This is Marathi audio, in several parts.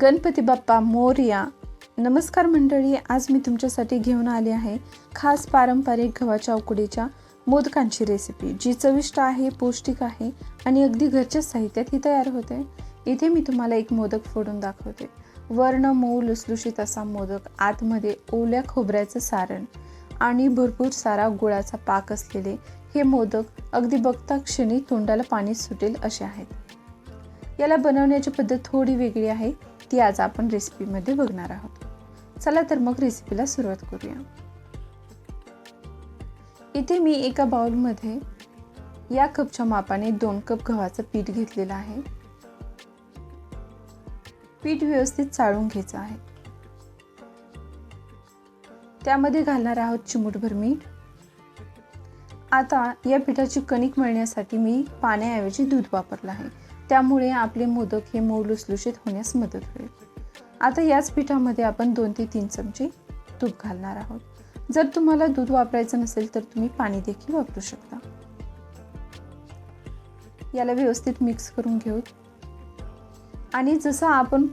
गणपती बाप्पा मोरया नमस्कार मंडळी आज मी तुमच्यासाठी घेऊन आले आहे खास पारंपरिक गव्हाच्या उकडीच्या मोदकांची रेसिपी जी चविष्ट आहे पौष्टिक आहे आणि अगदी घरच्या साहित्यात ही तयार होते. इथे मी तुम्हाला एक मोदक फोडून दाखवते. वर्ण मऊ लुसलुशीत असा मोदक आतमध्ये ओल्या खोबऱ्याचं सारण आणि भरपूर सारा गुळाचा पाक असलेले हे मोदक अगदी बघता क्षणी तोंडाला पाणी सुटेल असे आहेत. याला बनवण्याची पद्धत थोडी वेगळी आहे. ती आज आपण रेसिपीमध्ये बघणार आहोत. चला तर मग रेसिपीला सुरुवात करूया. इथे मी एका बाउलमध्ये या कपच्या मापाने दोन कप गव्हाचं पीठ घेतलेलं आहे. पीठ व्यवस्थित चाळून घ्यायचं आहे. त्यामध्ये घालणार आहोत चिमूटभर मीठ. आता या पिठाची कणिक मळण्यासाठी मी पाण्याऐवजी दूध वापरलं आहे. त्यामुळे आपले मोदक हे मऊ लुसलुशीत होण्यास मदत होईल. आता याच पिठामध्ये आपण दोन ते तीन चमचे तूप घालणार आहोत. जर तुम्हाला दूध वापरायचं नसेल तर तुम्ही पाणी देखील वापरू शकता. याला व्यवस्थित मिक्स करून घेऊ आणि जसं आपण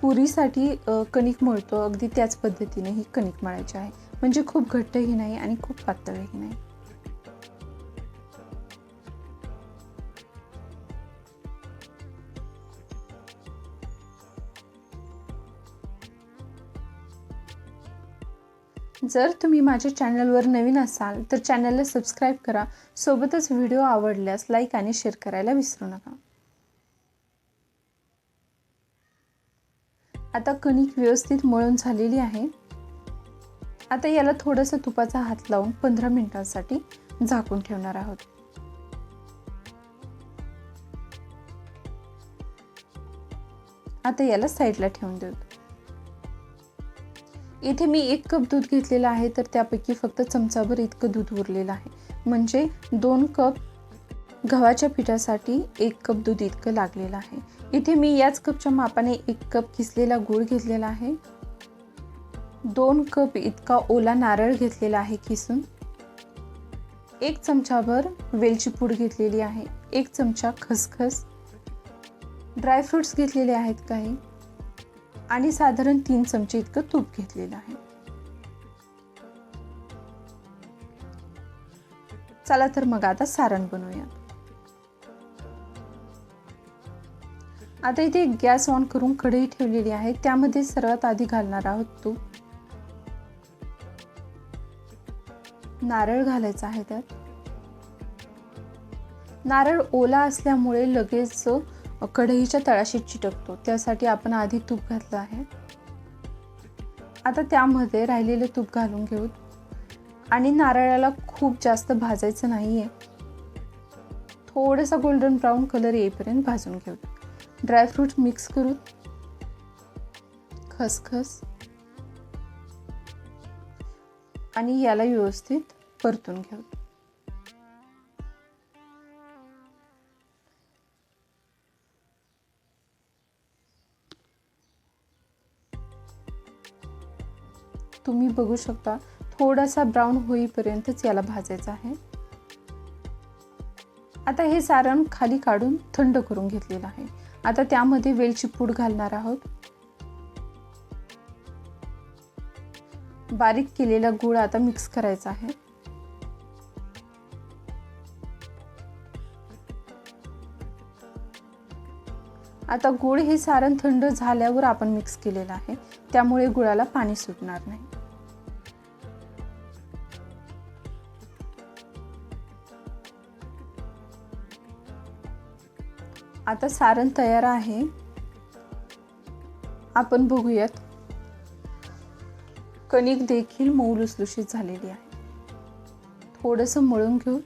पुरीसाठी कणिक मळतो अगदी त्याच पद्धतीने ही कणिक मळायची आहे. म्हणजे खूप घट्टही नाही आणि खूप पातळही नाही. जर तुम्ही माझ्या चॅनलवर नवीन असाल तर चॅनलला सबस्क्राईब करा. सोबतच व्हिडिओ आवडल्यास लाईक आणि शेअर करायला विसरू नका. आता कणिक व्यवस्थित मळून झालेली आहे. आता याला थोडंसं तुपाचा हात लावून पंधरा मिनिटांसाठी झाकून ठेवणार आहोत. आता याला साईडला ठेवून देऊ. इथे मी एक कप दूध घेतलेलं आहे तर त्यापैकी फक्त चमचाभर इतकं दूध उरलेलं आहे. म्हणजे दोन कप गव्हाच्या पिठासाठी एक कप दूध इतकं लागलेलं आहे. इथे मी याच कपच्या मापाने एक कप किसलेला गूळ घेतलेला आहे. दोन कप इतका ओला नारळ घेतलेला आहे किसून. एक चमचाभर वेलची पूड घेतलेली आहे. एक चमचा खसखस. ड्रायफ्रुट्स घेतलेले आहेत काही. आणि साधारण तीन चमचे इतकं तूप घेतलेलं आहे. चला तर मग आता सारण बनवूया. आता इथे गॅस ऑन करून कढई ठेवलेली आहे. त्यामध्ये सर्वात आधी घालणार आहोत तूप. नारळ घालायचा आहे त्यात. नारळ ओला असल्यामुळे लगेच कढईच्या तळाशी चिटकतो. त्यासाठी आपण आधी तूप घातलं आहे. आता त्यामध्ये राहिलेलं तूप घालून घेऊ. आणि नारळाला खूप जास्त भाजायचं नाही आहे थोडंसं गोल्डन ब्राऊन कलर येईपर्यंत भाजून घेऊ. ड्रायफ्रूट मिक्स करू. खसखस. आणि याला व्यवस्थित परतून घेऊ. तुम्ही बघू शकता थोडासा ब्राऊन होईपर्यंतच याला भाजायचं आहे. आता हे सारण खाली काढून थंड करून घेतलेलं आहे. आता त्यामध्ये वेलची पूड घालणार आहोत. बारीक केलेला गुळ आता मिक्स करायचा आहे. आता गुळ हे सारण थंड झाल्यावर आपण मिक्स केलेलं आहे. त्यामुळे गुळाला पाणी सुटणार नाही. आता सारण तयार आहे. आपण बघूयात. कणिक देखील मऊ लुसलुशीत झालेली आहे. थोडंसं मळून घेऊ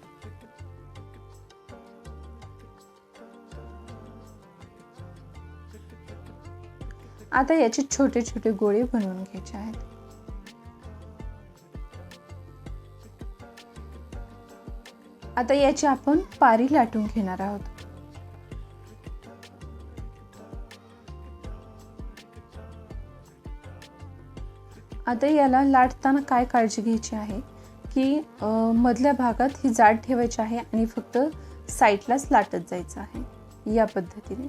आता याचे छोटे छोटे गोळे बनवून घ्यायचे आहेत. आता याची आपण पारी लाटून घेणार आहोत. आता याला लाटताना काय काळजी घ्यायची आहे? की मधल्या भागात ही जाड ठेवायची आहे आणि फक्त साईडलाच लाटत जायचं आहे या पद्धतीने.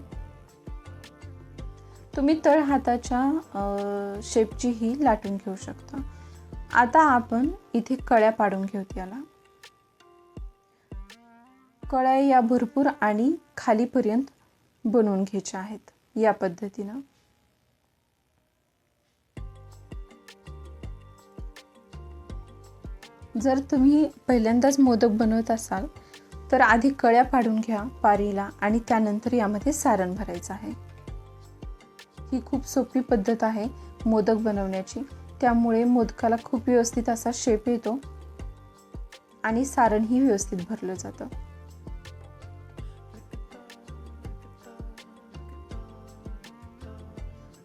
तुम्ही तळ हाताच्या शेपची ही लाटून घेऊ शकता. आता आपण इथे कळ्या पाडून घेऊत याला कळ्या या भरपूर आणि खालीपर्यंत बनवून घ्यायच्या आहेत या पद्धतीनं. जर तुम्ही पहिल्यांदाच मोदक बनवत असाल तर आधी कळ्या पाडून घ्या पारीला आणि त्यानंतर यामध्ये सारण भरायचं आहे. ही खूप सोपी पद्धत आहे मोदक बनवण्याची. त्यामुळे मोदकाला खूप व्यवस्थित असा शेप येतो आणि सारणही व्यवस्थित भरलं जातं.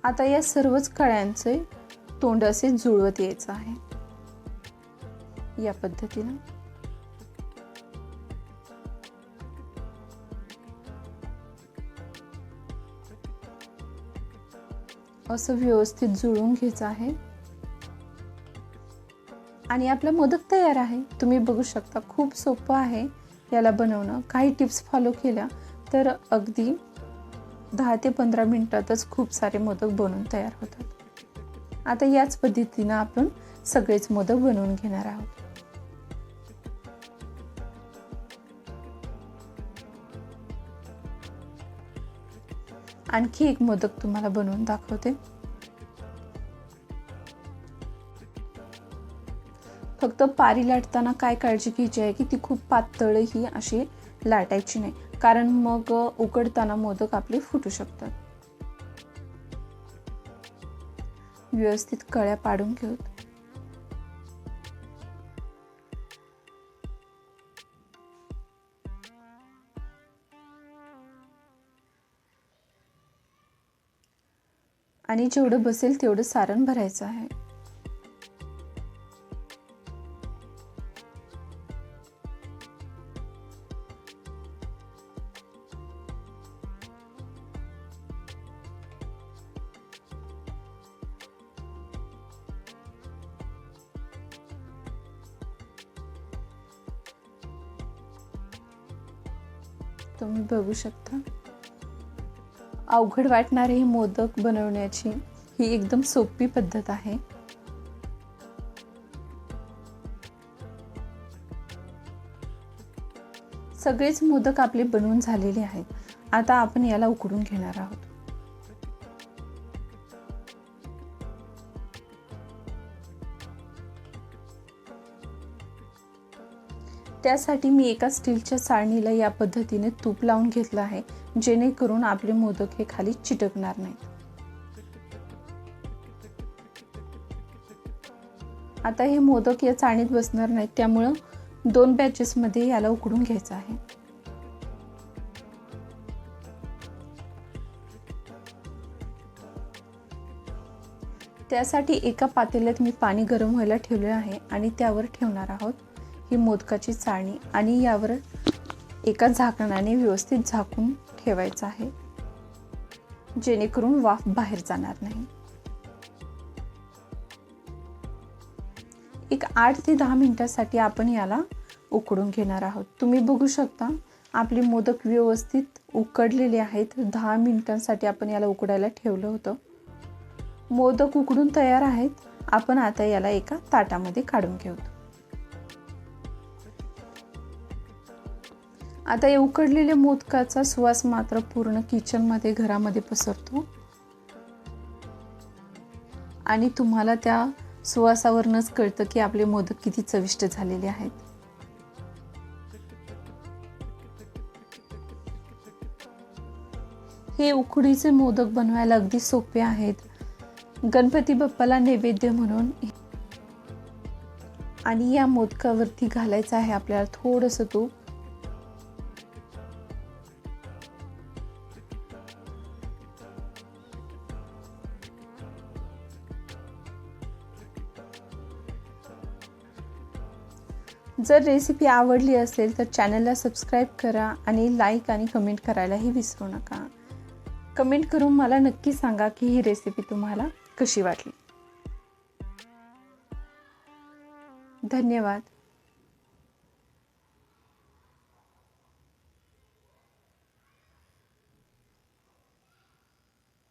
आता या सर्वच कळ्यांचे तोंड असे जुळवत यायचं आहे. या पद्धतीनं. असं व्यवस्थित जुळवून घ्यायचं आहे. आणि आपला मोदक तयार आहे. तुम्ही बघू शकता खूप सोपं आहे याला बनवणं. काही टिप्स फॉलो केल्या तर अगदी दहा ते पंधरा मिनटातच खूप सारे मोदक बनवून तयार होतात. आता याच पद्धतीनं आपण सगळेच मोदक बनवून घेणार आहोत. आणखी एक मोदक तुम्हाला बनवून दाखवते. फक्त पारी लाटताना काय काळजी घ्यायची आहे की ती खूप पातळ ही अशी लाटायची नाही. कारण मग उकडताना मोदक आपले फुटू शकतात. व्यवस्थित कळ्या पाडून घेऊत आणि जेवढं बसेल तेवढं सारण भरायचं आहे. तुम्ही बघू शकता. अवघड वाटणारे हे मोदक बनवण्याची ही एकदम सोपी पद्धत आहे. सगळेच मोदक आपले बनवून झालेले आहेत. आता आपण याला उकडून घेणार आहोत. त्यासाठी मी एका स्टीलच्या चाळणीला या पद्धतीने तूप लावून घेतलं आहे जेणेकरून आपले मोदक हे खाली चिटकणार नाहीत. आता हे मोदक या चाळणीत बसणार नाहीत त्यामुळं दोन बॅचेसमध्ये याला उकडून घ्यायचं आहे. त्यासाठी एका पातेल्यात मी पाणी गरम व्हायला ठेवले आहे आणि त्यावर ठेवणार आहोत ही मोदकाची चाळणी आणि यावर एका झाकणाने व्यवस्थित झाकून ठेवायचं आहे. जेणेकरून वाफ बाहेर जाणार नाही. एक आठ ते दहा मिनिटासाठी आपण याला उकडून घेणार आहोत. तुम्ही बघू शकता आपले मोदक व्यवस्थित उकडलेले आहेत. दहा मिनिटांसाठी आपण याला उकडायला ठेवलं होतं. मोदक उकडून तयार आहेत. आपण आता याला एका ताटामध्ये काढून घेऊ. आता या उकडलेल्या मोदकाचा सुवास मात्र पूर्ण किचनमध्ये घरामध्ये पसरतो. आणि तुम्हाला त्या सुवासावरनच कळतं की आपले मोदक किती चविष्ट झालेले आहेत. हे उकडीचे मोदक बनवायला अगदी सोपे आहेत. गणपती बाप्पाला नैवेद्य म्हणून. आणि या मोदकावरती घालायचं आहे आपल्याला थोडंसं तूप. जर रेसिपी आवडली असेल तर चॅनलला सबस्क्राईब करा आणि लाईक आणि कमेंट करायलाही विसरू नका. कमेंट करून मला नक्की सांगा की ही रेसिपी तुम्हाला कशी वाटली. धन्यवाद.